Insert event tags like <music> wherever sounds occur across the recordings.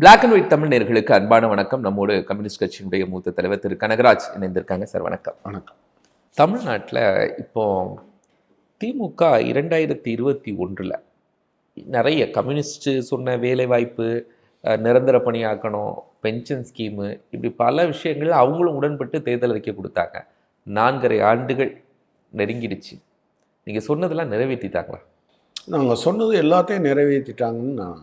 Black and white Tamil நேர்களுக்கு அன்பான வணக்கம். நம்மோடு கம்யூனிஸ்ட் கட்சியினுடைய மூத்த தலைவர் திரு கனகராஜ் இணைந்திருக்காங்க. சார் வணக்கம். வணக்கம். தமிழ்நாட்டில் இப்போ திமுக இரண்டாயிரத்தி இருபத்தி ஒன்றில் நிறைய கம்யூனிஸ்ட் சொன்ன வேலைவாய்ப்பு நிரந்தர பணியாக்கணும் பென்ஷன் ஸ்கீமு இப்படி பல விஷயங்கள் அவங்களும் உடன்பட்டு தேர்தல் அறிக்கை கொடுத்தாங்க. நான்கரை ஆண்டுகள் நெருங்கிடுச்சு. நீங்கள் சொன்னதெல்லாம் நிறைவேற்றிட்டாங்களா? நாங்கள் சொன்னது எல்லாத்தையும் நிறைவேற்றிட்டாங்கன்னு நான்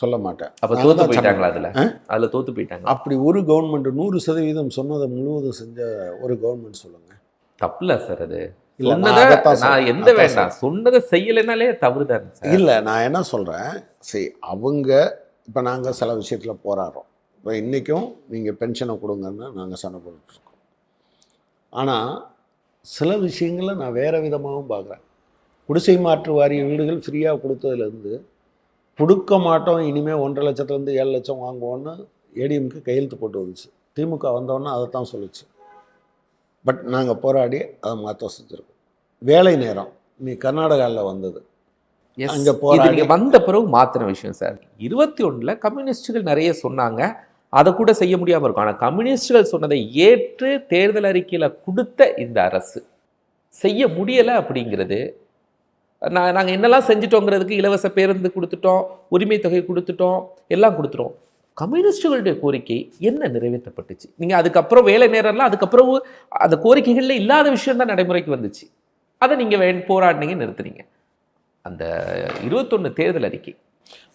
சொல்ல மாட்டேன் அப்போ தோத்து தான் போயிட்டாங்களா அதில்? அதில் தோத்து போயிட்டாங்களா? அப்படி ஒரு கவர்மெண்ட் நூறு சதவீதம் சொன்னதை முழுவதும் செஞ்ச ஒரு கவர்மெண்ட் சொல்லுங்க. தப்பில்ல சார் அது. நான். எந்த வேண்டாம். சொன்னதை செய்யலைனாலே தவறுதான் சார். இல்லை நான் என்ன சொல்கிறேன் சரி அவங்க இப்போ நாங்கள் சில விஷயத்தில் போராடுறோம். இப்போ இன்றைக்கும் நீங்கள் பென்ஷனை கொடுங்கன்னு நாங்கள் சண்டை போட்டுட்ருக்கோம் ஆனால் சில விஷயங்களை நான் வேறு விதமாகவும் பார்க்குறேன். குடிசை மாற்று வாரிய வீடுகள் ஃப்ரீயாக கொடுத்ததுலேருந்து கொடுக்க மாட்டோம் இனிமேல் ஒன்றரை லட்சத்துலேருந்து ஏழு லட்சம் வாங்குவோன்னு ஏடிஎம்க்கு கையெழுத்து போட்டு வந்துச்சு. திமுக வந்தோன்னே அதை தான் சொல்லுச்சு. பட் நாங்கள் போராடி அதை மாற்ற செஞ்சுருக்கோம். வேலை நேரம். நீ கர்நாடகாவில் வந்தது. அங்க போராடி- வந்த பிறகு மாத்தின விஷயம் சார் இருபத்தி ஒண்ணுல கம்யூனிஸ்டுகள் நிறைய சொன்னாங்க. அதை கூட செய்ய முடியாம இருக்கும். ஆனா கம்யூனிஸ்டுகள் சொன்னதை ஏற்று தேர்தல் அறிக்கையில கொடுத்த இந்த அரசு. செய்ய முடியல அப்படிங்கிறது நான் நாங்கள் என்னெல்லாம் செஞ்சிட்டோங்கிறதுக்கு இலவச பேருந்து கொடுத்துட்டோம் உரிமை தொகை கொடுத்துட்டோம் எல்லாம் கொடுத்துட்டோம். கம்யூனிஸ்டுகளுடைய கோரிக்கை என்ன நிறைவேற்றப்பட்டுச்சு? நீங்கள் அதுக்கப்புறம் வேலை நேரம்லாம் அதுக்கப்புறம் அந்த கோரிக்கைகளில் இல்லாத விஷயம் தான் நடைமுறைக்கு வந்துச்சு. அதை நீங்கள் வே போராடினீங்க நிறுத்துறீங்க அந்த இருபத்தொன்று தேர்தல் அறிக்கை.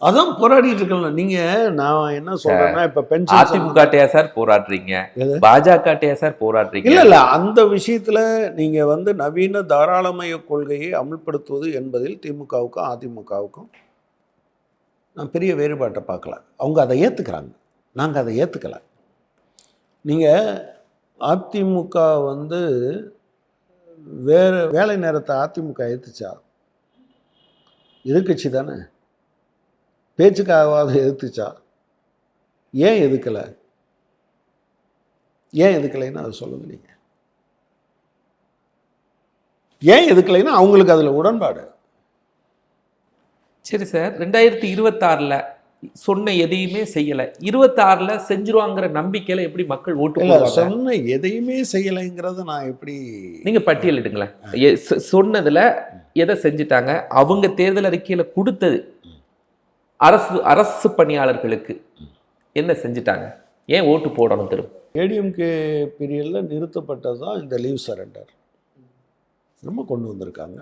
அதான் போராடிட்டு இருக்கல நீங்க நான் என்ன சொல்றேன்னா இப்ப பென்ஷன் அதிமுகட்டையா சார் போராடுறீங்க? பாஜகட்டையா சார் போராடுறீங்க? இல்ல இல்ல. அந்த விஷயத்துல நீங்க வந்து நவீன தாராளமய கொள்கையை அமல்படுத்துவது என்பதில் திமுகவுக்கும் அதிமுகவுக்கும் நான் பெரிய வேறுபாட்டை பார்க்கல. அவங்க அதை ஏத்துக்கிறாங்க. நாங்க அதை ஏத்துக்கல. நீங்க அதிமுக வந்து வேற வேலை நேரத்தை அதிமுக ஏத்துச்சா? எதிர்க்கட்சி தானே. பேச்சுக்காவது எதிர்த்துச்சா? ஏன் எதுக்கலை? ஏன் எதுக்கலைன்னு அதை சொல்லுங்க நீங்க. ஏன் எதுக்கலைன்னா அவங்களுக்கு அதுல உடன்பாடு. சரி சார் ரெண்டாயிரத்தி இருபத்தாறுல சொன்ன எதையுமே செய்யல. இருபத்தாறுல செஞ்சிருவாங்கிற நம்பிக்கையில எப்படி மக்கள் ஓட்டு சொன்ன எதையுமே செய்யலைங்கிறத நான் எப்படி நீங்க பட்டியலிடுங்களேன். சொன்னதுல எதை செஞ்சுட்டாங்க? அவங்க தேர்தல் அறிக்கையில கொடுத்தது அரசு அரசு பணியாளர்களுக்கு என்ன செஞ்சுட்டாங்க? ஏன் ஓட்டு போடணும் திரும்ப? ஏடிஎம்கே பீரியடில் நிறுத்தப்பட்டது தான் இந்த லீவ் சரண்டர் ரொம்ப கொண்டு வந்திருக்காங்க.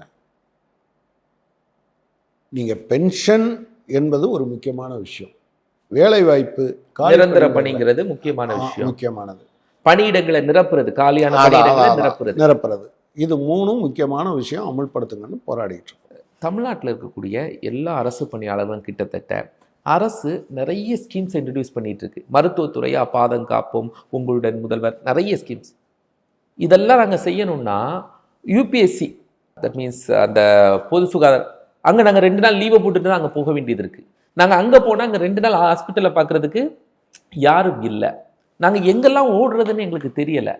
நீங்க பென்ஷன் என்பது ஒரு முக்கியமான விஷயம். வேலை வாய்ப்பு நிரந்தர பணிங்கிறது முக்கியமான விஷயம். முக்கியமானது. பணியிடங்களை நிரப்புறது காலியான நிரப்புறது. நிரப்புறது. இது மூணும் முக்கியமான விஷயம் அமல்படுத்துங்கன்னு போராடிட்டு இருக்கோம். தமிழ்நாட்டில் இருக்கக்கூடிய எல்லா அரசு பணியாளர்களும் கிட்டத்தட்ட அரசு நிறைய ஸ்கீம்ஸ் இன்ட்ரடியூஸ் பண்ணிகிட்ருக்கு மருத்துவத்துறையாக மருத்துவத்துறையா பாதம் காப்போம் உங்களுடன் முதல்வர் நிறைய ஸ்கீம்ஸ் இதெல்லாம் நாங்கள் செய்யணும்னா யூபிஎஸ்சி தட் மீன்ஸ் அந்த பொது சுகாதார அங்கே நாங்கள் ரெண்டு நாள் லீவை போட்டுட்டு தான் அங்கே போக வேண்டியது இருக்குது நாங்கள் அங்கே போனால் அங்கே ரெண்டு நாள் ஹாஸ்பிட்டலில் பார்க்குறதுக்கு யாரும் இல்லை. நாங்கள் எங்கெல்லாம் ஓடுறதுன்னு எங்களுக்கு தெரியலை.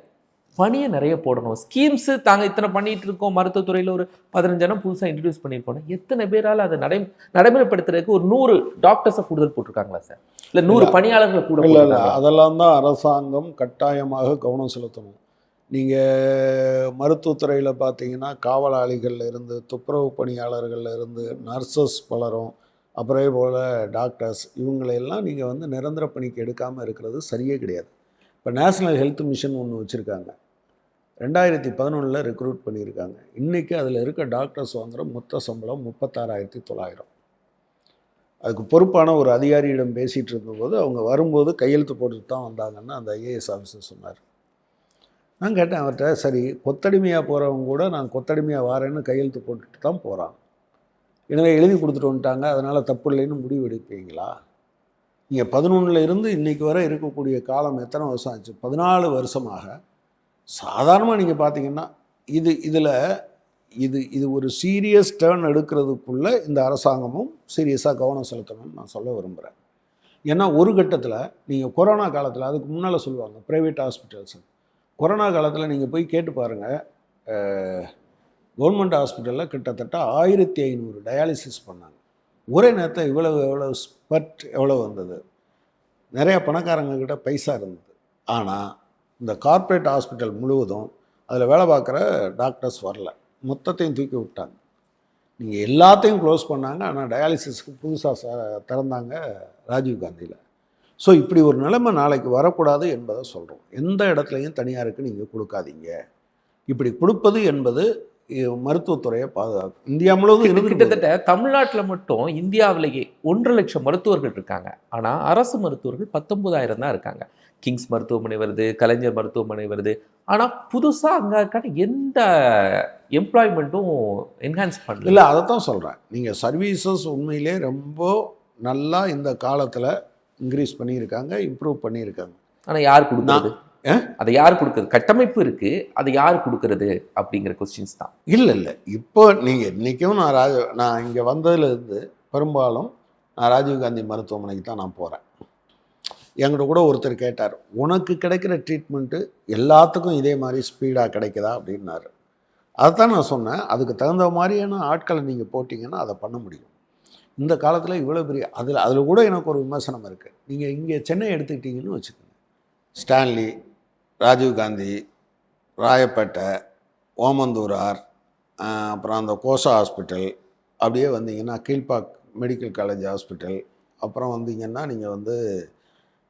பணியை நிறைய போடணும். ஸ்கீம்ஸு தாங்க இத்தனை பண்ணிட்டு இருக்கோம். மருத்துவத்துறையில் ஒரு பதினஞ்சாயிரம் புதுசாக இன்ட்ரடியூஸ் பண்ணியிருக்கோம் எத்தனை பேரால் அதை நடை நடைமுறைப்படுத்துறதுக்கு ஒரு நூறு டாக்டர்ஸை கூடுதல் போட்டிருக்காங்களா சார்? இல்லை நூறு. பணியாளர்கள் கூட இல்லை இல்லை? அதெல்லாம் தான் அரசாங்கம் கட்டாயமாக கவனம் செலுத்தணும். நீங்கள் மருத்துவத்துறையில் பார்த்தீங்கன்னா காவலாளிகள்ல இருந்து துப்புரவு பணியாளர்கள்ல இருந்து நர்சஸ் பலரும் அப்புறே போல் டாக்டர்ஸ் இவங்களையெல்லாம் நீங்கள் வந்து நிரந்தர பணிக்கு எடுக்காமல் இருக்கிறது சரியே கிடையாது. இப்போ நேஷ்னல் ஹெல்த் மிஷன் ஒன்று வச்சுருக்காங்க. ரெண்டாயிரத்தி பதினொன்றில் ரெக்ரூட் பண்ணியிருக்காங்க. இன்றைக்கி அதில் இருக்க டாக்டர்ஸ் வாங்குகிற மொத்த சம்பளம் முப்பத்தாறாயிரத்தி தொள்ளாயிரம். அதுக்கு பொறுப்பான ஒரு அதிகாரியிடம் பேசிகிட்டு இருந்தபோது அவங்க வரும்போது கையெழுத்து போட்டுட்டு தான் வந்தாங்கன்னு அந்த ஐஏஎஸ் ஆஃபீஸர் சொன்னார். நான் கேட்டேன் அவர்கிட்ட சரி கொத்தடிமையாக போகிறவங்க கூட நான் கொத்தடிமையாக வாரேன்னு கையெழுத்து போட்டுட்டு தான் போகிறான். எனவே எழுதி கொடுத்துட்டு வந்துட்டாங்க அதனால் தப்பு இல்லைன்னு முடிவு எடுப்பீங்களா? நீங்கள் பதினொன்றில் இருந்து இன்றைக்கு வரை இருக்கக்கூடிய காலம் எத்தனை வருஷம் ஆச்சு? பதினாலு வருஷமாக சாதாரணமாக நீங்கள் பார்த்தீங்கன்னா இது இதில் இது இது ஒரு சீரியஸ் டேர்ன் எடுக்கிறதுக்குள்ளே இந்த அரசாங்கமும் சீரியஸாக கவனம் செலுத்தணும்னு நான் சொல்ல விரும்புகிறேன் ஏன்னா ஒரு கட்டத்தில் நீங்கள் கொரோனா காலத்தில் அதுக்கு முன்னால் சொல்லுவாங்க ப்ரைவேட் ஹாஸ்பிட்டல்ஸ் கொரோனா காலத்தில் நீங்கள் போய் கேட்டு பாருங்கள் கவர்மெண்ட் ஹாஸ்பிட்டலில் கிட்டத்தட்ட ஆயிரத்தி ஐநூறு டயாலிசிஸ் பண்ணாங்க. ஒரே நேரத்தில் இவ்வளவு எவ்வளவு ஸ்பட் எவ்வளோ வந்தது? நிறைய பணக்காரங்கக்கிட்ட பைசா இருந்தது. ஆனால் இந்த கார்ப்பரேட் ஹாஸ்பிட்டல் முழுவதும் அதில் வேலை பார்க்குற டாக்டர்ஸ் வரல. மொத்தத்தையும் தூக்கி விட்டாங்க. நீங்கள் எல்லாத்தையும் க்ளோஸ் பண்ணாங்க. ஆனால் டயாலிசிஸ்க்கு புதுசாக திறந்தாங்க ராஜீவ் காந்தியில். ஸோ இப்படி ஒரு நிலைமை நாளைக்கு வரக்கூடாது என்பதை சொல்கிறோம் எந்த இடத்துலையும் தனியாருக்கு நீங்கள் கொடுக்காதீங்க. இப்படி கொடுப்பது என்பது மருத்துவத்துறையை பாதுகாக்கும். இந்தியா முழுவதும் கிட்டத்தட்ட தமிழ்நாட்டுல மட்டும் இந்தியாவிலேயே ஒன்றரை லட்சம் மருத்துவர்கள் இருக்காங்க. ஆனா அரசு மருத்துவர்கள் பத்தொன்பதாயிரம் தான் இருக்காங்க. கிங்ஸ் மருத்துவமனை வருது கலைஞர் மருத்துவமனை வருது. ஆனா புதுசா அங்க இருக்கான எந்த எம்ப்ளாய்மெண்ட்டும் என்ஹான்ஸ் பண்ணல. இல்லை அதை தான் சொல்கிறேன் நீங்கள் சர்வீசஸ் உண்மையிலே ரொம்ப நல்லா இந்த காலத்தில் இன்க்ரீஸ் பண்ணியிருக்காங்க இம்ப்ரூவ் பண்ணியிருக்காங்க. ஆனா யார் கொடுக்குறது? அதை யார் கொடுக்குறது கட்டமைப்பு இருக்கு அதை யார் கொடுக்கறது? அப்படிங்கிற கொஸ்டின்ஸ் தான். இல்லை இல்லை. இப்போ நீங்கள் இன்றைக்கும் நான் ராஜ நான் இங்கே வந்ததுலேருந்து பெரும்பாலும் நான் ராஜீவ்காந்தி மருத்துவமனைக்கு தான் நான் போகிறேன் என்கிட்ட கூட ஒருத்தர் கேட்டார் உனக்கு கிடைக்கிற ட்ரீட்மெண்ட்டு எல்லாத்துக்கும் இதே மாதிரி ஸ்பீடாக கிடைக்குதா? அப்படின்னாரு. அதைத்தான் நான் சொன்னேன். அதுக்கு தகுந்த மாதிரியான ஆட்களை நீங்கள் போட்டிங்கன்னா அதை பண்ண முடியும். இந்த காலத்தில் இவ்வளோ பெரிய அதில் அதில் கூட எனக்கு ஒரு விமர்சனம் இருக்குது நீங்கள் இங்கே சென்னை எடுத்துக்கிட்டீங்கன்னு வச்சுக்கோங்க. ஸ்டான்லி ராஜீவ்காந்தி ராயப்பேட்டை ஓமந்தூரார் அப்புறம் அந்த கோசா ஹாஸ்பிட்டல் அப்படியே வந்தீங்கன்னா கீழ்பாக் மெடிக்கல் காலேஜ் ஹாஸ்பிட்டல் அப்புறம் வந்தீங்கன்னா நீங்கள் வந்து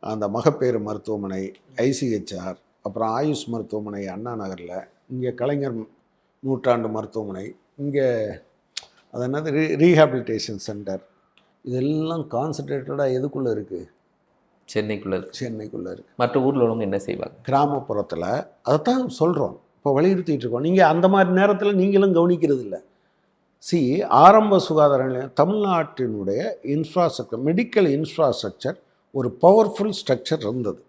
அந்த மகப்பேறு மருத்துவமனை ஐசிஹெச்ஆர் அப்புறம் ஆயுஷ் மருத்துவமனை அண்ணா நகரில் இங்கே கலைஞர் நூற்றாண்டு மருத்துவமனை இங்கே அது என்னது ரீ ரீஹாபிலிட்டேஷன் சென்டர் இதெல்லாம் கான்சன்ட்ரேட்டடாக எதுக்குள்ளே இருக்குது சென்னைக்குள்ள இருக்கு. சென்னைக்குள்ளே இருக்குது மற்ற ஊர்ல உள்ளவங்க என்ன செய்வாங்க? கிராமப்புறத்தில் அதைத்தான் சொல்கிறோம் இப்போ வலியுறுத்திட்டு இருக்கோம். நீங்கள் அந்த மாதிரி நேரத்தில் நீங்களும் கவனிக்கிறது இல்லை. சி ஆரம்ப சுகாதார நிலையம் தமிழ்நாட்டினுடைய இன்ஃப்ராஸ்ட்ரக்சர் மெடிக்கல் இன்ஃப்ராஸ்ட்ரக்சர் ஒரு பவர்ஃபுல் ஸ்ட்ரக்சர் இருந்தது.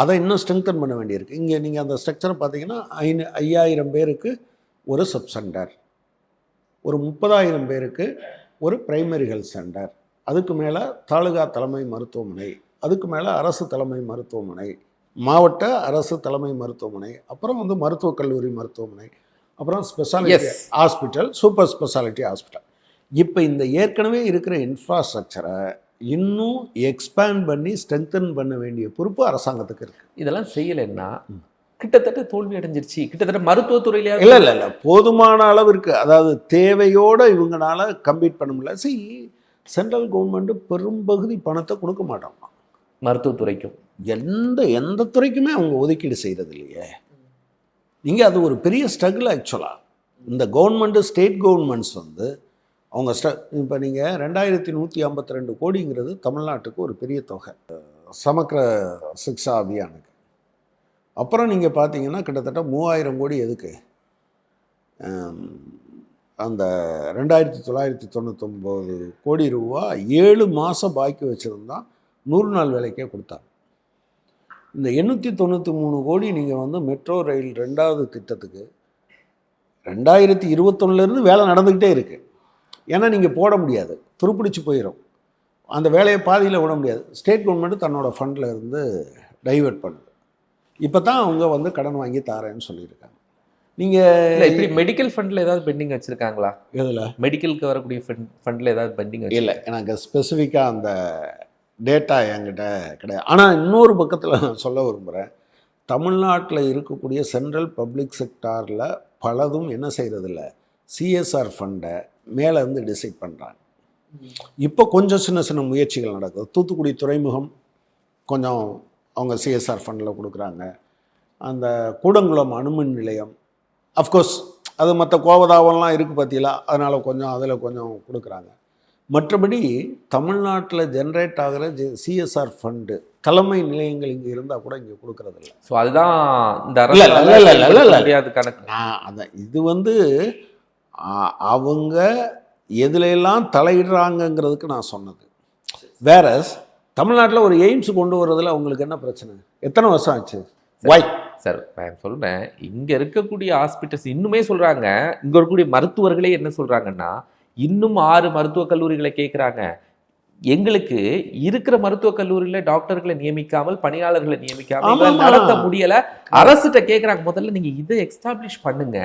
அதை இன்னும் ஸ்ட்ரெங்தன் பண்ண வேண்டியிருக்கு. இங்கே நீங்கள் அந்த ஸ்ட்ரக்சரை பார்த்தீங்கன்னா ஐநூ ஐயாயிரம் பேருக்கு ஒரு சப் சென்டர் ஒரு முப்பதாயிரம் பேருக்கு ஒரு பிரைமரி ஹெல்த் சென்டர் அதுக்கு மேலே தாலுகா தலைமை மருத்துவமனை அதுக்கு மேலே அரசு தலைமை மருத்துவமனை மாவட்ட அரசு தலைமை மருத்துவமனை அப்புறம் வந்து மருத்துவக் கல்லூரி மருத்துவமனை அப்புறம் speciality. Hospital super speciality hospital இப்போ இந்த ஏற்கனவே இருக்கிற இன்ஃப்ராஸ்ட்ரக்சரை இன்னும் எக்ஸ்பேண்ட் பண்ணி ஸ்ட்ரெங்தன் பண்ண வேண்டிய பொறுப்பு அரசாங்கத்துக்கு இருக்குது இதெல்லாம் செய்யலைன்னா கிட்டத்தட்ட தோல்வி அடைஞ்சிருச்சு. கிட்டத்தட்ட மருத்துவத்துறையிலேயே இல்லை இல்லை இல்லை. போதுமான அளவிற்கு அதாவது தேவையோடு இவங்களால கம்பீட் பண்ண முடியல. சி சென்ட்ரல் கவர்மெண்ட்டு பெரும்பகுதி பணத்தை கொடுக்க மாட்டாங்க மருத்துவத்துறைக்கும். எந்த எந்த துறைக்குமே அவங்க ஒதுக்கீடு செய்கிறது இல்லையே நீங்கள் அது ஒரு பெரிய ஸ்ட்ரகிள் ஆக்சுவலாக இந்த கவர்மெண்ட்டு ஸ்டேட் கவர்மெண்ட்ஸ் வந்து அவங்க ஸ்ட இப்போ நீங்கள் ரெண்டாயிரத்தி நூற்றி ஐம்பத்தி ரெண்டு கோடிங்கிறது தமிழ்நாட்டுக்கு ஒரு பெரிய தொகை. சமக்கிர சிக்ஷா அபியானுக்கு. அப்புறம் நீங்கள் பார்த்தீங்கன்னா கிட்டத்தட்ட மூவாயிரம் கோடி எதுக்கு? அந்த ரெண்டாயிரத்தி தொள்ளாயிரத்தி தொண்ணூத்தொம்பது கோடி ரூபா ஏழு மாதம் பாக்கி வச்சுருந்தா நூறு நாள் வேலைக்கே கொடுத்தாங்க இந்த எண்ணூற்றி தொண்ணூற்றி மூணு கோடி நீங்கள் வந்து மெட்ரோ ரயில் ரெண்டாவது திட்டத்துக்கு ரெண்டாயிரத்தி இருபத்தொன்னுலேருந்து வேலை நடந்துக்கிட்டே இருக்குது ஏன்னா நீங்கள் போட முடியாது. துருப்பிடிச்சு போயிடும் அந்த வேலையை பாதியில் விட முடியாது. ஸ்டேட் கவர்மெண்ட்டு தன்னோட ஃபண்டில் இருந்து டைவர்ட் பண்ணுது. இப்போ தான் அவங்க வந்து கடன் வாங்கி தாரேன்னு சொல்லியிருக்காங்க. நீங்கள் இப்படி மெடிக்கல் ஃபண்ட்ல ஏதாவது பெண்டிங் வச்சிருக்காங்களா? இதில் மெடிக்கலுக்கு வரக்கூடிய ஃபண்ட்ல ஏதாவது பெண்டிங் இல்லை எனக்கு ஸ்பெசிஃபிக்காக அந்த டேட்டா என்கிட்ட கிடையாது. ஆனால் இன்னொரு பக்கத்தில் நான் சொல்ல விரும்புகிறேன் தமிழ்நாட்டில் இருக்கக்கூடிய சென்ட்ரல் பப்ளிக் செக்டாரில் பலதும் என்ன செய்கிறதில்ல சிஎஸ்ஆர் ஃபண்டை மேலே இருந்து டிசைட் பண்ணுறாங்க இப்போ கொஞ்சம் சின்ன சின்ன முயற்சிகள் நடக்குது. தூத்துக்குடி துறைமுகம் கொஞ்சம் அவங்க சிஎஸ்ஆர் ஃபண்டில் கொடுக்குறாங்க. அந்த கூடங்குளம் அணுமின் நிலையம் அஃப்கோர்ஸ் அது மற்ற கோவதாவெல்லாம் இருக்குது பார்த்தீங்களா அதனால் கொஞ்சம் அதில் கொஞ்சம் கொடுக்குறாங்க. மற்றபடி தமிழ்நாட்டில் ஜென்ரேட் ஆகிற ஜி சிஎஸ்ஆர் ஃபண்டு தலைமை நிலையங்கள் இங்கே இருந்தால் கூட இங்கே கொடுக்கறதில்ல. ஸோ அதுதான் இந்த இல்ல, இல்ல, இல்ல, இல்ல, இல்ல, இல்ல, இல்ல. கணக்கு. நான் அதான் இது வந்து அவங்க எதுல எல்லாம் தலையிடுறாங்கங்கிறதுக்கு நான் சொன்னது. வேற தமிழ்நாட்டில் ஒரு எய்ம்ஸ் கொண்டு வர்றதுல அவங்களுக்கு என்ன பிரச்சனை? எத்தனை வருஷம் ஆச்சு? ஒய் சார் நான் சொல்றேன். இங்க இருக்கக்கூடிய ஹாஸ்பிட்டல்ஸ் இன்னுமே சொல்றாங்க. இங்க இருக்கக்கூடிய மருத்துவர்களே என்ன சொல்றாங்கன்னா இன்னும் ஆறு மருத்துவக் கல்லூரிகளை கேட்குறாங்க. எங்களுக்கு இருக்கிற மருத்துவக் கல்லூரியில டாக்டர்களை நியமிக்காமல் பணியாளர்களை நியமிக்காமல். நடத்த முடியல. அரசுகிட்ட கேக்குறாங்க முதல்ல நீங்க இதை எஸ்டாப்ளிஷ் பண்ணுங்க.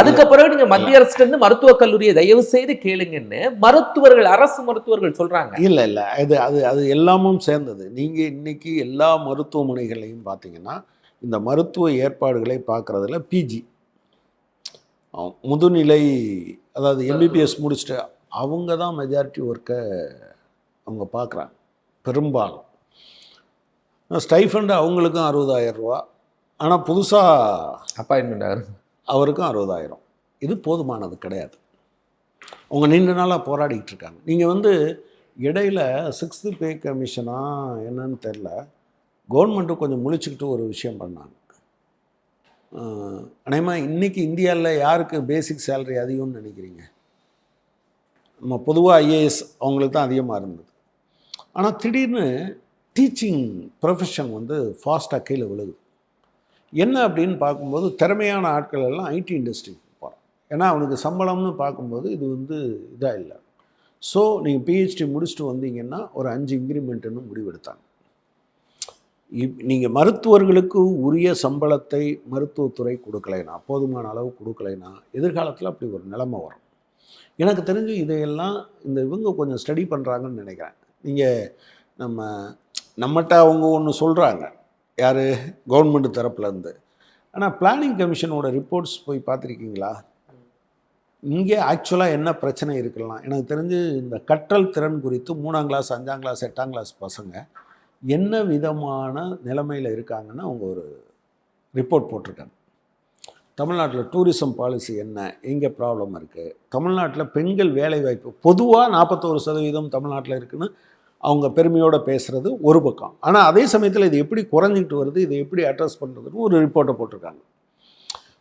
அதுக்கப்புறம் நீங்க மத்திய அரசுல இருந்து மருத்துவக் கல்லூரியை தயவு செய்து கேளுங்கன்னு மருத்துவர்கள் அரசு மருத்துவர்கள் சொல்றாங்க. இல்லை இல்லை. அது அது அது எல்லாமும் சேர்ந்தது. நீங்கள் இன்னைக்கு எல்லா மருத்துவமனைகளையும் பார்த்தீங்கன்னா இந்த மருத்துவ ஏற்பாடுகளை பார்க்குறதுல பிஜி முதுநிலை அதாவது எம்பிபிஎஸ் முடிச்சுட்டு அவங்க தான் மெஜாரிட்டி ஒர்க்கை அவங்க பார்க்குறாங்க பெரும்பாலும். ஸ்டைஃபண்ட் அவங்களுக்கும் அறுபதாயிரம் ரூபா. ஆனால் புதுசாக அப்பாயின்மெண்ட் அவருக்கும் அறுபதாயிரம். இது போதுமானது கிடையாது. அவங்க நீண்ட நாளாக போராடிக்கிட்டு இருக்காங்க. நீங்கள் வந்து இடையில சிக்ஸ்த்து பே கமிஷனா என்னன்னு தெரில கவர்மெண்ட்டு கொஞ்சம் முழிச்சுக்கிட்டு ஒரு விஷயம் பண்ணாங்க. அநேகமாக இன்றைக்கி இந்தியாவில் யாருக்கு பேசிக் சேலரி அதிகம்னு நினைக்கிறீங்க? நம்ம பொதுவாக ஐஏஎஸ் அவங்களுக்கு தான் அதிகமாக இருந்தது. ஆனால் திடீர்னு டீச்சிங் ப்ரொஃபஷன் வந்து ஃபாஸ்ட்டாக கீழே விழுகுது. என்ன அப்படின்னு பார்க்கும்போது திறமையான ஆட்கள் எல்லாம் ஐடி இண்டஸ்ட்ரிக்கு போகிறான் ஏன்னா அவனுக்கு சம்பளம்னு பார்க்கும்போது இது வந்து இதாக இல்லை. ஸோ நீங்கள் பிஹெச்டி முடிச்சுட்டு வந்தீங்கன்னா ஒரு அஞ்சு இன்க்ரிமெண்ட்டுன்னு முடிவெடுத்தாங்க. நீங்கள் மருத்துவர்களுக்கு உரிய சம்பளத்தை மருத்துவத்துறை கொடுக்கலைனா போதுமான அளவு கொடுக்கலைனா எதிர்காலத்தில் அப்படி ஒரு நிலைமை வரும். எனக்கு தெரிஞ்சு இதையெல்லாம் இந்த இவங்க கொஞ்சம் ஸ்டடி பண்ணுறாங்கன்னு நினைக்கிறேன். நீங்கள் நம்ம நம்மகிட்ட அவங்க ஒன்று சொல்கிறாங்க யார்? கவர்மெண்ட் தரப்புலேருந்து ஆனால் பிளானிங் கமிஷனோட ரிப்போர்ட்ஸ் போய் பார்த்துருக்கீங்களா? இங்கே ஆக்சுவலாக என்ன பிரச்சனை இருக்கலாம்? எனக்கு தெரிஞ்சு இந்த கற்றல் திறன் குறித்து மூணாம் கிளாஸ் அஞ்சாம் கிளாஸ் எட்டாம் கிளாஸ் பசங்க என்ன விதமான நிலைமையில் இருக்காங்கன்னு அவங்க ஒரு ரிப்போர்ட் போட்டிருக்காங்க. தமிழ்நாட்டில் டூரிசம் பாலிசி என்ன? எங்கே ப்ராப்ளம் இருக்குது தமிழ்நாட்டில் பெண்கள் வேலைவாய்ப்பு பொதுவாக நாற்பத்தோரு சதவீதம் தமிழ்நாட்டில் இருக்குன்னு அவங்க பெருமையோடு பேசுகிறது ஒரு பக்கம். ஆனால் அதே சமயத்தில் இது எப்படி குறைஞ்சிக்கிட்டு வருது இதை எப்படி அட்ரஸ் பண்ணுறதுன்னு ஒரு ரிப்போர்ட்டை போட்டிருக்காங்க.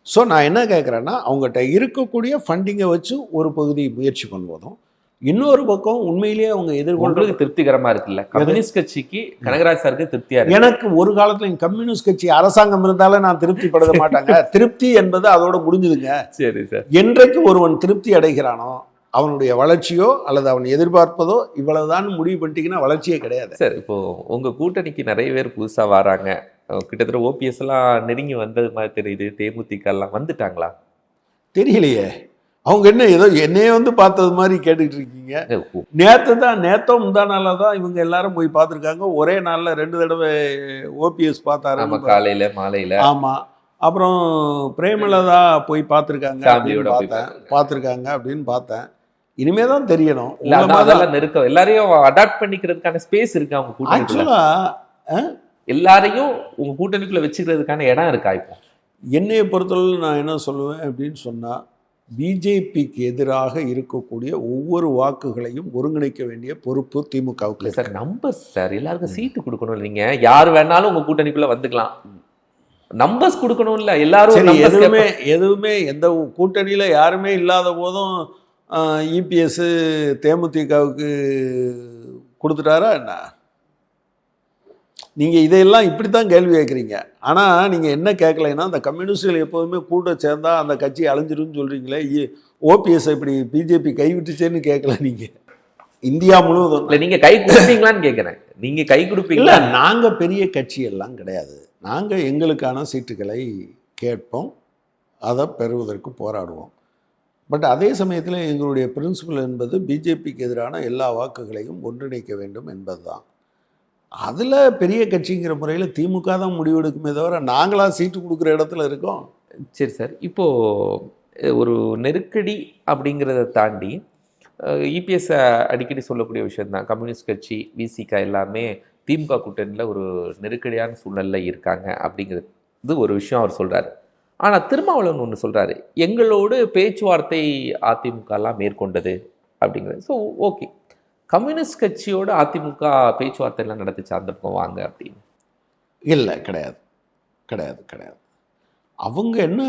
ஸோ நான் என்ன கேட்குறேன்னா அவங்ககிட்ட இருக்கக்கூடிய ஃபண்டிங்கை வச்சு ஒரு பகுதி முயற்சி பண்ணுவதும் இன்னொரு பக்கம் உண்மையிலேயே அவங்க எதிர்கொள்றது திருப்திகரமா இருக்குல்ல? கம்யூனிஸ்ட் கட்சிக்கு கனகராஜ் சாருக்கு திருப்தியா இருக்கு? எனக்கு ஒரு காலத்துல கம்யூனிஸ்ட் கட்சி அரசாங்கம் இருந்தாலும் நான் திருப்தி படுத்த மாட்டாங்க. <laughs> திருப்தி என்பது அதோட முடிஞ்சுதுங்க. சரி சார். என்றைக்கு ஒருவன் திருப்தி அடைகிறானோ அவனுடைய வளர்ச்சியோ அல்லது அவன் எதிர்பார்ப்பதோ இவ்வளவுதான் முடிவு பண்ணிட்டீங்கன்னா வளர்ச்சியே கிடையாது. சார் இப்போ உங்க கூட்டணிக்கு நிறைய பேர் புதுசா வராங்க. கிட்டத்தட்ட ஓபிஎஸ் எல்லாம் நெருங்கி வந்தது மாதிரி தெரியுது. தேமுதிக எல்லாம் வந்துட்டாங்களா? தெரியலையே. அவங்க என்ன ஏதோ என்னையே வந்து பார்த்தது மாதிரி கேட்டுக்கிட்டு இருக்கீங்க. நேற்று தான் நேத்தோ முந்தா நாளில் தான் இவங்க எல்லாரும் போய் பார்த்துருக்காங்க. ஒரே நாளில் ரெண்டு தடவை ஓபிஎஸ் நம்ம. பார்த்தாரு காலையில மாலையில. ஆமா. அப்புறம் பிரேமலதா போய் பார்த்துருக்காங்க பார்த்தேன். பார்த்துருக்காங்க. அப்படின்னு பார்த்தேன். இனிமே தான் தெரியணும் அதெல்லாம் நெருக்கம். எல்லாரையும் அடாப்ட் பண்ணிக்கிறதுக்கான ஸ்பேஸ் இருக்கு அவங்க கூட்டணிக்குள்ள. ஆக்சுவலா எல்லாரையும் உங்க கூட்டணிக்குள்ள வச்சுக்கிறதுக்கான இடம் இருக்கா இப்போ? என்னையை பொறுத்தளவு நான் என்ன சொல்லுவேன் அப்படின்னு சொன்னா பிஜேபிக்கு எதிராக இருக்கக்கூடிய ஒவ்வொரு வாக்குகளையும் ஒருங்கிணைக்க வேண்டிய பொறுப்பு திமுகவுக்கு. சார் நம்பர்ஸ் சார் எல்லாருக்கும் சீட்டு கொடுக்கணும் நீங்க யார் வேணாலும் உங்க கூட்டணிக்குள்ள வந்துக்கலாம் நம்பர்ஸ் கொடுக்கணும் இல்ல எல்லாரும் எதுவுமே. எதுவுமே எந்த கூட்டணியில் யாருமே இல்லாத போதும் இபிஎஸ் தேமுதிகவுக்கு கொடுத்துட்டாரா என்ன நீங்கள் இதையெல்லாம் இப்படி தான் கேள்வி கேட்குறீங்க. ஆனால் நீங்கள் என்ன கேட்கலைன்னா அந்த கம்யூனிஸ்டுகள் எப்போதுமே கூட சேர்ந்தா அந்த கட்சி அழிஞ்சிரும்னு சொல்கிறீங்களே ஓபிஎஸ் இப்படி பிஜேபி கைவிட்டுச்சேன்னு கேட்கல நீங்கள் இந்தியா முழுவதும். இல்ல நீங்க கை கொடுப்பீங்களான்னு கேக்குறேன் நீங்க கை கொடுப்பீங்களா? நாங்கள் பெரிய கட்சி எல்லாம் கிடையாது. நாங்கள் எங்களுக்கான சீட்டுகளை கேட்போம். அதை பெறுவதற்கு போராடுவோம். பட் அதே சமயத்தில் எங்களுடைய பிரின்சிபல் என்பது பிஜேபிக்கு எதிரான எல்லா வாக்குகளையும் ஒன்றிணைக்க வேண்டும் என்பதுதான். அதில் பெரிய கட்சிங்கிற முறையில் திமுக தான் முடிவெடுக்குமே தவிர நாங்களாக சீட்டு கொடுக்குற இடத்துல இருக்கோம். சரி சார். இப்போது ஒரு நெருக்கடி அப்படிங்கிறத தாண்டி இபிஎஸ் அடிக்கடி சொல்லக்கூடிய விஷயந்தான் கம்யூனிஸ்ட் கட்சி விசிகா எல்லாமே திமுக கூட்டணியில் ஒரு நெருக்கடியான சூழ்நிலையில் இருக்காங்க அப்படிங்கிறது ஒரு விஷயம் அவர் சொல்கிறார் ஆனால் திருமாவளவன் ஒன்று சொல்கிறாரு எங்களோடு பேச்சுவார்த்தை அதிமுகலாம் மேற்கொண்டது அப்படிங்கிறது. So okay. கம்யூனிஸ்ட் கட்சியோட அதிமுக பேச்சுவார்த்தை எல்லாம் நடத்துச்சு அந்த பக்கம் வாங்க அப்படின்னு. இல்லை கிடையாது. கிடையாது கிடையாது. அவங்க என்ன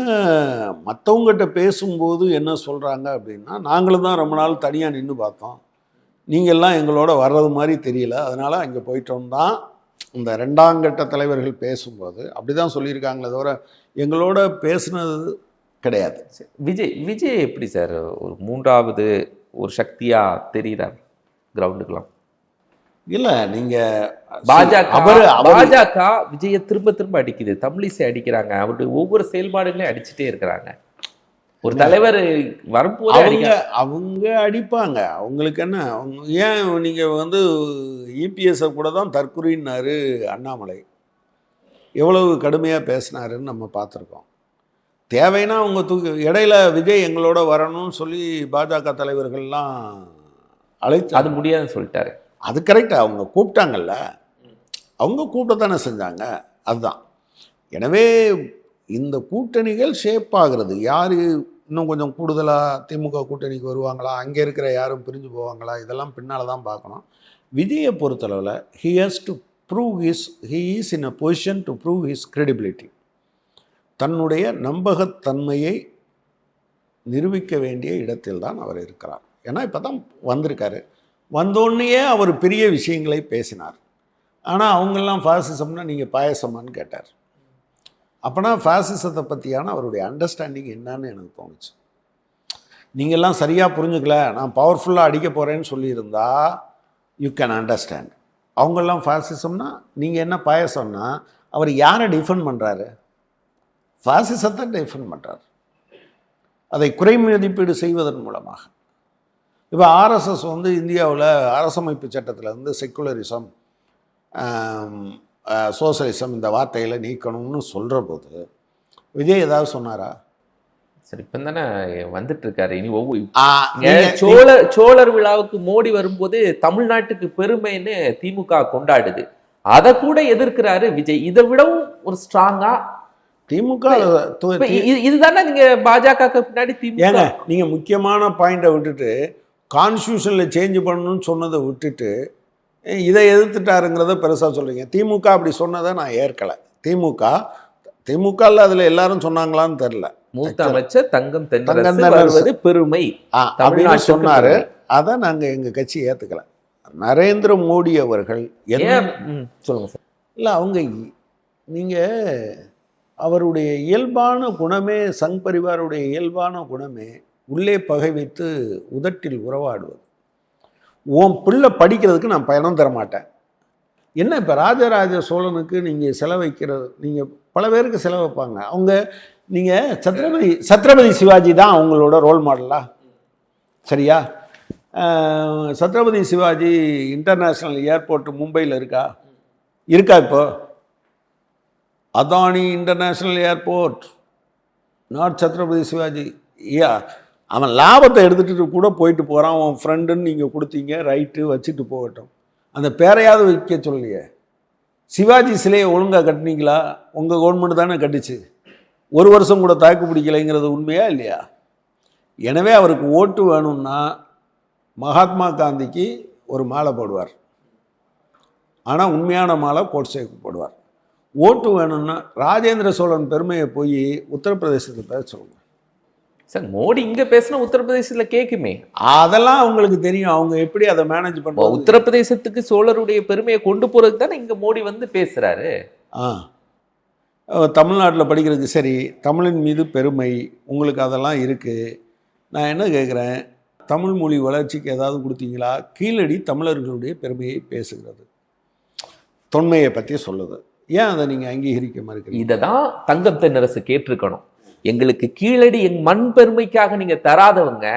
மற்றவங்ககிட்ட பேசும்போது என்ன சொல்கிறாங்க அப்படின்னா நாங்களும் தான் ரொம்ப நாள் தனியாக நின்று பார்த்தோம். நீங்கள்லாம் எங்களோட வர்றது மாதிரி தெரியல. அதனால் அங்கே போயிட்டோம் தான் இந்த ரெண்டாம் கட்ட தலைவர்கள் பேசும்போது அப்படி தான் சொல்லியிருக்காங்களே தவிர எங்களோட பேசுனது கிடையாது. சரி. விஜய் விஜய் எப்படி சார்? ஒரு மூன்றாவது ஒரு சக்தியா தெரியுறார் கிரவுண்டுக்கெல்லாம் இல்ல நீங்க பாஜக அவரு பாஜக விஜய திரும்ப திரும்ப அடிக்குது. தமிழிசை அடிக்கிறாங்க. அவருடைய ஒவ்வொரு செயல்பாடுகளையும் அடிச்சுட்டே இருக்கிறாங்க. ஒரு தலைவர் வரும்போது அவங்க அவங்க அடிப்பாங்க. அவங்களுக்கு என்ன ஏன் நீங்க வந்து இபிஎஸ்ஸை கூட தான் தற்குறின்னாரு அண்ணாமலை. எவ்வளவு கடுமையா பேசினாருன்னு நம்ம பார்த்துருக்கோம். தேவைன்னா அவங்க தூக்கி இடையில விஜய் எங்களோட வரணும்னு சொல்லி பாஜக தலைவர்கள்லாம் அழைத்து அது முடியாதுன்னு சொல்லிட்டாரு. அது கரெக்ட் அவங்க கூப்பிட்டாங்கல்ல. அவங்க கூப்பிட்டு தானே செஞ்சாங்க. அதுதான். எனவே இந்த கூட்டணிகள் ஷேப் ஆகிறது. யார் இன்னும் கொஞ்சம் கூடுதலாக திமுக கூட்டணிக்கு வருவாங்களா? அங்கே இருக்கிற யாரும் பிரிஞ்சு போவாங்களா? இதெல்லாம் பின்னால் தான் பார்க்கணும். விஜயை பொறுத்தளவில் he has to prove his he is in a position to prove his credibility. தன்னுடைய நம்பகத்தன்மையை நிரூபிக்க வேண்டிய இடத்தில் தான் அவர் இருக்கிறார். ஏன்னா இப்போ தான் வந்திருக்காரு. வந்தோடனேயே அவர் பெரிய விஷயங்களை பேசினார். ஆனால் அவங்கெல்லாம் ஃபாசிசம்னா நீங்கள் பாயசமான்னு கேட்டார். அப்போனா ஃபாசிசத்தை பற்றியான அவருடைய அண்டர்ஸ்டாண்டிங் என்னன்னு எனக்கு தோணுச்சு. நீங்கள்லாம் சரியாக புரிஞ்சுக்கல நான் பவர்ஃபுல்லாக அடிக்க போகிறேன்னு சொல்லியிருந்தா யூ கேன் அண்டர்ஸ்டாண்ட் அவங்கெல்லாம் ஃபாசிசம்னா நீங்கள் என்ன பாயசம்னா அவர் யாரை டிஃபெண்ட் பண்ணுறாரு ஃபாசிசத்தை டிஃபெண்ட் பண்ணுறாரு அதை குறை மதிப்பீடு செய்வதன் மூலமாக. இப்போ ஆர்எஸ்எஸ் வந்து இந்தியாவில் அரசமைப்பு சட்டத்தில் வந்து செக்குலரிசம் சோசலிசம் இந்த வார்த்தைகளை நீக்கணும்னு சொல்கிற போது விஜய் ஏதாவது சொன்னாரா? சரி இப்ப தானே வந்துட்டு இருக்காரு. இனி ஒவ்வொரு சோழர் சோழர் விழாவுக்கு மோடி வரும்போது தமிழ்நாட்டுக்கு பெருமைன்னு திமுக கொண்டாடுது. அதை கூட எதிர்க்கிறாரு விஜய். இதை விடவும் ஒரு ஸ்ட்ராங்கா? திமுக இதுதானே நீங்க பாஜக பின்னாடி திமுக? நீங்கள் முக்கியமான பாயிண்டை விட்டுட்டு கான்ஸ்டியூஷனில் சேஞ்ச் பண்ணணும்னு சொன்னதை விட்டுட்டு இதை எதிர்த்துட்டாருங்கிறத பெருசாக சொல்கிறீங்க திமுக அப்படி சொன்னதை நான் ஏற்கலை. திமுக திமுகவில் அதில் எல்லாரும் சொன்னாங்களான்னு தெரில மூத்த அமைச்சர் தங்கம் தங்கம் பெருமை. அப்படின்னு சொன்னார். அதை நாங்கள் எங்கள் கட்சி ஏற்றுக்கல நரேந்திர மோடி அவர்கள் சொல்லுங்க சார். இல்லை அவங்க நீங்கள் அவருடைய இயல்பான குணமே சங் பரிவாருடைய இயல்பான குணமே உள்ளே பகை வைத்து உதட்டில் உறவாடுவது. உன் பிள்ளை படிக்கிறதுக்கு நான் பயணம் தர மாட்டேன் என்ன இப்போ ராஜராஜ சோழனுக்கு நீங்கள் செலவைக்கிறது நீங்கள் பல பேருக்கு செலவைப்பாங்க. அவங்க நீங்கள் சத்ரபதி சத்ரபதி சிவாஜி தான் அவங்களோட ரோல் மாடலா சரியா? சத்ரபதி சிவாஜி இன்டர்நேஷ்னல் ஏர்போர்ட் மும்பையில் இருக்கா? இருக்கா இப்போ? Adani international airport not Chhatrapati Shivaji. ஐயா அவன் லாபத்தை எடுத்துகிட்டு கூட போயிட்டு போகிறான் அவன் ஃப்ரெண்டுன்னு நீங்கள் கொடுத்தீங்க ரைட்டு வச்சுட்டு போகட்டும். அந்த பேரையாவது வைக்க சொல்லலையே. சிவாஜி சிலையை ஒழுங்காக கட்டினீங்களா? உங்கள் கவர்மெண்ட் தானே கட்டுச்சு. ஒரு வருஷம் கூட தாக்கு பிடிக்கலைங்கிறது உண்மையா இல்லையா? எனவே அவருக்கு ஓட்டு வேணும்னா மகாத்மா காந்திக்கு ஒரு மாலை போடுவார். ஆனால் உண்மையான மாலை கோட்சேக்கு போடுவார். ஓட்டு வேணும்னா ராஜேந்திர சோழன் பெருமையை போய் உத்தரப்பிரதேசத்தில் பேச சொல்லணும் சார் மோடி இங்க பேசினா உத்தரப்பிரதேசத்துல கேக்குமே. அதெல்லாம் அவங்களுக்கு தெரியும். அவங்க எப்படி அதை மேனேஜ் பண்ணுவாங்க உத்தரப்பிரதேசத்துக்கு சோழருடைய பெருமையை கொண்டு போறதுக்கு தானே இங்க மோடி வந்து பேசுறாரு. ஆ. தமிழ்நாட்டில் படிக்கிறதுக்கு சரி தமிழின் மீது பெருமை உங்களுக்கு அதெல்லாம் இருக்குது நான் என்ன கேட்குறேன் தமிழ் மொழி வளர்ச்சிக்கு ஏதாவது கொடுத்தீங்களா? கீழடி தமிழர்களுடைய பெருமையை பேசுகிறது. தொன்மையை பற்றி சொல்லுது. ஏன் அதை நீங்கள் அங்கீகரிக்க மறுக்கிறீங்க இதை தான் தங்கம் தென்னரசு கேட்டிருக்கணும். எங்களுக்கு கீழடி எங் மண் பெருமைக்காக நீங்க தராதவங்க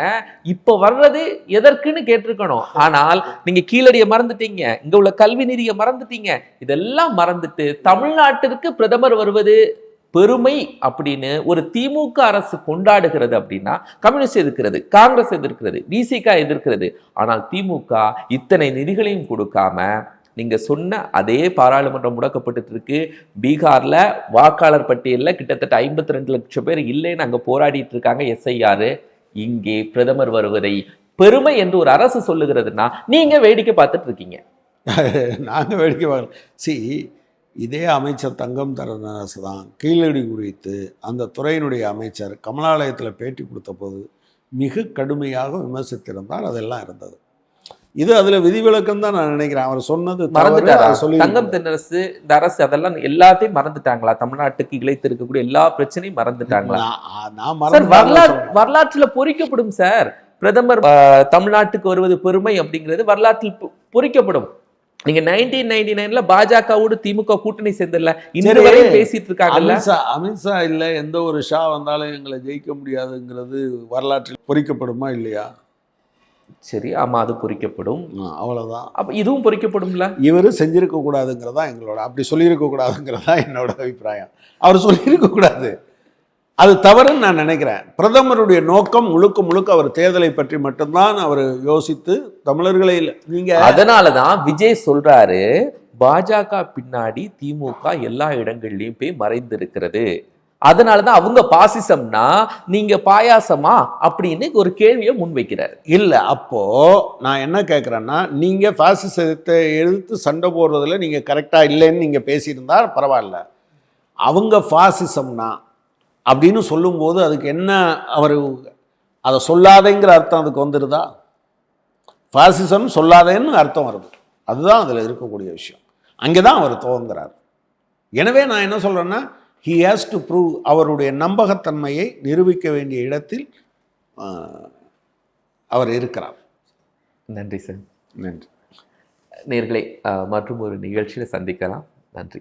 இப்ப வர்றது எதற்குன்னு கேட்டிருக்கணும். ஆனால் நீங்க கீழடியை மறந்துட்டீங்க இங்க உள்ள கல்வி நிதியை மறந்துட்டீங்க இதெல்லாம் மறந்துட்டு தமிழ்நாட்டிற்கு பிரதமர் வருவது பெருமை அப்படின்னு ஒரு திமுக அரசு கொண்டாடுகிறது அப்படின்னா கம்யூனிஸ்ட் எதிர்க்கிறது காங்கிரஸ் எதிர்க்கிறது பிசிக எதிர்க்கிறது. ஆனால் திமுக இத்தனை நிதிகளையும் கொடுக்காம நீங்கள் சொன்ன அதே பாராளுமன்றம் முடக்கப்பட்டு இருக்கு பீகாரில் வாக்காளர் பட்டியலில் கிட்டத்தட்ட ஐம்பத்தி ரெண்டு லட்சம் பேர் இல்லைன்னு அங்கே போராடிட்டு இருக்காங்க எஸ்ஐஆர். இங்கே பிரதமர் வருவதை பெருமை என்று ஒரு அரசு சொல்லுகிறதுனா நீங்கள் வேடிக்கை பார்த்துட்டு இருக்கீங்க <laughs> நாங்கள் வேடிக்கை பார்க்கல. சி இதே அமைச்சர் தங்கம் தரனரசு தான் கீழடி குறித்து அந்த துறையினுடைய அமைச்சர் கமலாலயத்தில் பேட்டி கொடுத்த போது மிக கடுமையாக விமர்சித்திருந்தால் அதெல்லாம் இருந்தது. இது அதில் விதிவிலக்கம் தான் நான் நினைக்கிறேன். அவர் சொன்னது மறந்துட்டாரா? சொல்லி தங்கம் தென்னரசு இந்த அரசு அதெல்லாம் எல்லாத்தையும் மறந்துட்டாங்களா? தமிழ்நாட்டுக்கு இழைத்து இருக்கக்கூடிய எல்லா பிரச்சனையும் மறந்துட்டாங்களா? சார் வரலாற்று வரலாற்றுல பொறிக்கப்படும் சார். பிரதமர் தமிழ்நாட்டுக்கு வருவது பெருமை அப்படிங்கிறது வரலாற்றில் பொறிக்கப்படும். நீங்க நைன்டீன் நைன்டி நைன்ல பாஜகவோடு திமுக கூட்டணி சேர்ந்தல சரி. இன்று வரை பேசிட்டு இருக்காங்கல்ல? அமித்ஷா அமித்ஷா இல்லை எந்த ஒரு ஷா வந்தாலும் எங்களை ஜெயிக்க முடியாதுங்கிறது வரலாற்றில் பொறிக்கப்படுமா இல்லையா? சரி ஆமா அது பொறிக்கப்படும். ஆ, அவ்வளவுதான். அப்ப இதுவும் பொறிக்கப்படும்ல? இவர் செஞ்சிருக்க கூடாதுங்கிறதா எங்களோட அப்படி சொல்லியிருக்க கூடாதுங்கிறதா என்னோட அபிப்பிராயம். அவர் சொல்லியிருக்க கூடாது அது தவறுன்னு நான் நினைக்கிறேன். பிரதமருடைய நோக்கம் முழுக்க முழுக்க அவர் தேர்தலை பற்றி மட்டும்தான் அவர் யோசித்து தமிழர்களை நீங்க அதனாலதான் விஜய் சொல்றாரு பாஜக பின்னாடி திமுக எல்லா இடங்கள்லயும் போய் மறைந்திருக்கிறது. அதனால தான் அவங்க பாசிசம்னா நீங்க பாயாசமா? அப்படின்னு ஒரு கேள்வியை முன்வைக்கிறார். இல்லை அப்போ நான் என்ன கேட்குறேன்னா நீங்க பாசிசத்தை எதிர்த்து சண்டை போடுறதுல நீங்க கரெக்டா இல்லைன்னு நீங்க பேசியிருந்தா பரவாயில்ல. அவங்க பாசிசம்னா அப்படின்னு சொல்லும்போது அதுக்கு என்ன அவர் அதை சொல்லாதேங்கிற அர்த்தம் அதுக்கு வந்துடுதா பாசிசம் சொல்லாதேன்னு அர்த்தம் வருது. அதுதான் அதில் இருக்கக்கூடிய விஷயம். அங்கே தான் அவர் துவங்குறார். எனவே நான் என்ன சொல்கிறேன்னா ஹி ஹேஸ் டு ப்ரூவ் அவருடைய நம்பகத்தன்மையை நிரூபிக்க வேண்டிய இடத்தில் அவர் இருக்கிறார். நன்றி சார். நன்றி. நேர்களை மற்றும் ஒரு நிகழ்ச்சியில சந்திக்கலாம். நன்றி.